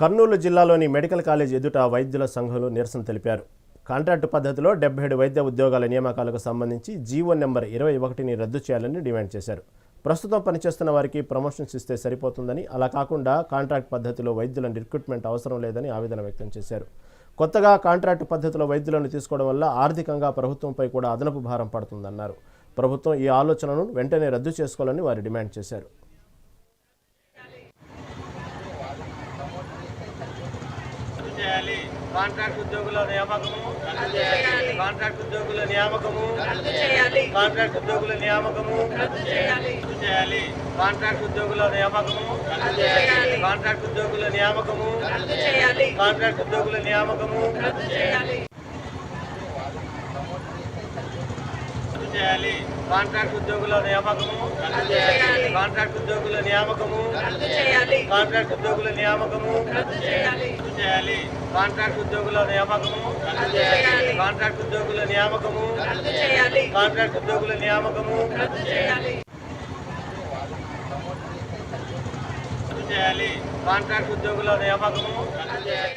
కర్నూలు జిల్లాలోని medical college ఎదుట వైద్యుల సంఘంలో నిరసన తెలిపారు. కాంట్రాక్టు పద్ధతిలో డెబ్బై ఏడు వైద్య ఉద్యోగాల నియామకాలకు సంబంధించి జీవో నెంబర్ ఇరవై ఒకటిని రద్దు చేయాలని డిమాండ్ చేశారు. ప్రస్తుతం పనిచేస్తున్న వారికి ప్రమోషన్స్ ఇస్తే సరిపోతుందని అలా కాకుండా కాంట్రాక్ట్ పద్ధతిలో వైద్యుల రిక్రూట్మెంట్ అవసరం లేదని ఆవేదన వ్యక్తం చేశారు. కొత్తగా కాంట్రాక్టు పద్ధతిలో వైద్యులను తీసుకోవడం వల్ల ఆర్థికంగా ప్రభుత్వంపై కూడా అదనపు భారం పడుతుందన్నారు. ప్రభుత్వం ఈ ఆలోచనను వెంటనే రద్దు చేసుకోవాలని వారు డిమాండ్ చేశారు. చేయాలి. కాంట్రాక్ట్ ఉద్యోగుల నియామకము. కాంట్రాక్ట్ ఉద్యోగుల నియామకము. కాంట్రాక్ట్ ఉద్యోగుల నియామకము. చేయాలి. కాంట్రాక్ట్ ఉద్యోగుల నియామకము. కాంట్రాక్ట్ ఉద్యోగుల నియామకము. కాంట్రాక్ట్ ఉద్యోగుల నియామకము. చేయాలి. కాంట్రాక్ట్ ఉద్యోగుల నియామకము. కాంట్రాక్ట్ ఉద్యోగుల నియామకము. కాంట్రాక్ట్ ఉద్యోగుల నియామకము. చేయాలి. కాంట్రాక్ట్ ఉద్యోగుల నియామకము. కాంట్రాక్ట్ ఉద్యోగుల నియామకము. కాంట్రాక్ట్ ఉద్యోగుల నియామకము. చేయాలి. కాంట్రాక్ట్ ఉద్యోగుల నియామకము.